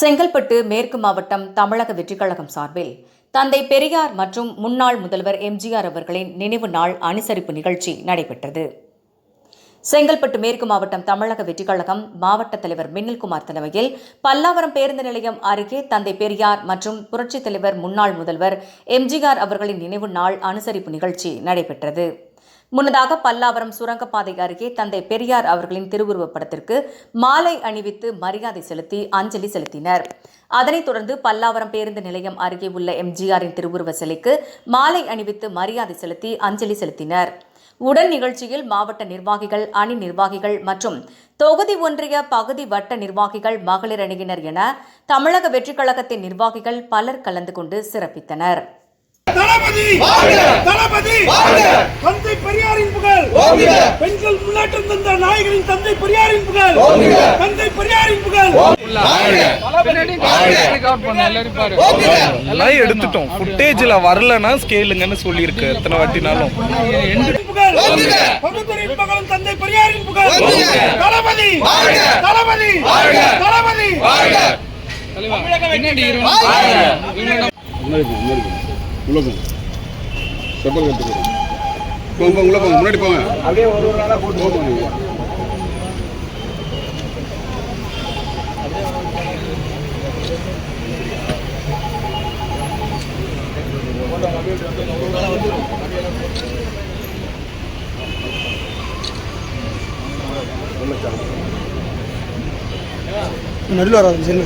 செங்கல்பட்டு மேற்கு மாவட்டம் தமிழக வெற்றிக்கழகம் சார்பில் தந்தை பெரியார் மற்றும் முன்னாள் முதல்வர் எம்ஜிஆர் அவர்களின் நினைவு நாள் அனுசரிப்பு நிகழ்ச்சி நடைபெற்றது. செங்கல்பட்டு மேற்கு மாவட்டம் தமிழக வெற்றிக்கழகம் மாவட்ட தலைவர் மின்னல்குமார் தலைமையில் பல்லாவரம் பேருந்து நிலையம் அருகே தந்தை பெரியார் மற்றும் புரட்சித் தலைவர் முன்னாள் முதல்வர் எம்ஜிஆர் அவர்களின் நினைவு நாள் அனுசரிப்பு நிகழ்ச்சி நடைபெற்றது. முன்னதாக பல்லாவரம் சுரங்கப்பாதை அருகே தந்தை பெரியார் அவர்களின் திருவுருவப் படத்திற்கு மாலை அணிவித்து மரியாதை செலுத்தி அஞ்சலி செலுத்தினர். அதனைத் தொடர்ந்து பல்லாவரம் பேருந்து நிலையம் அருகே உள்ள எம்ஜிஆரின் திருவுருவ சிலைக்கு மாலை அணிவித்து மரியாதை செலுத்தி அஞ்சலி செலுத்தினர். உடல் நிகழ்ச்சியில் மாவட்ட நிர்வாகிகள் அணி நிர்வாகிகள் மற்றும் தொகுதி ஒன்றிய பகுதி வட்ட நிர்வாகிகள் மகளிர் அணியினர் என தமிழக வெற்றிக் கழகத்தின் நிர்வாகிகள் பலர் கலந்து கொண்டு சிறப்பித்தனர். தளபதி தளபதி தந்தை பெரியாரின் புகழ் பெண்கள் முன்னேற்றம் தந்த நாயகரின் தந்தை பெரியாரின் புகழ். தந்தை பெரியாரின் புகழ். எடுத்துட்டோம். ஃபுட்டேஜ்ல வரலன்னா ஸ்கேலுங்கன்னு சொல்லியிருக்கு. எத்தனை வாட்டினாலும். தந்தை பெரியாரின் புகழ். தளபதி. தளபதி. தளபதி. செப்பல் கட்டு போங்க போங்க உள்ள போங்க முன்னாடி போங்க. அப்படியே ஒரு ஒரு நாளா போட்டு போங்க. நடுவில் வராது செல்லு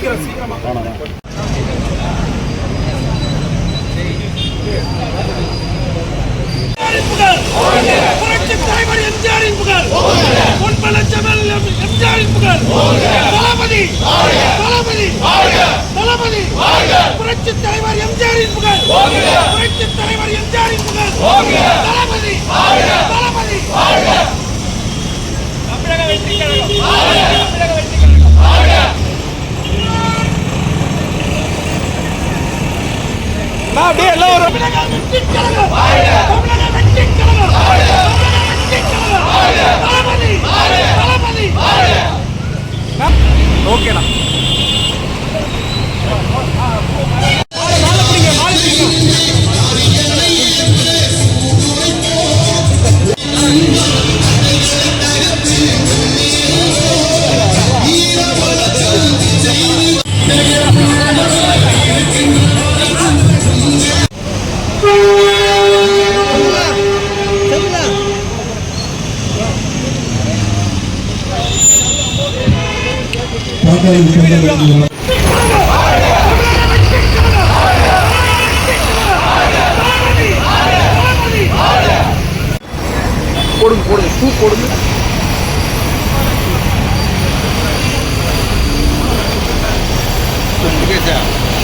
புரட்சி தலைவர் புரட்சி தலைவர் எம்ஜிஆரின் புகழ் புரட்சி தலைவர் எம்ஜிஆரின் புகழ் தளபதி தளபதி அப்படியே எல்லாம் ஓகேண்ணா தளபதி தளபதி போடுங்க போடுங்க. பூ போடுங்க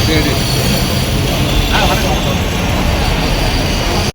சரி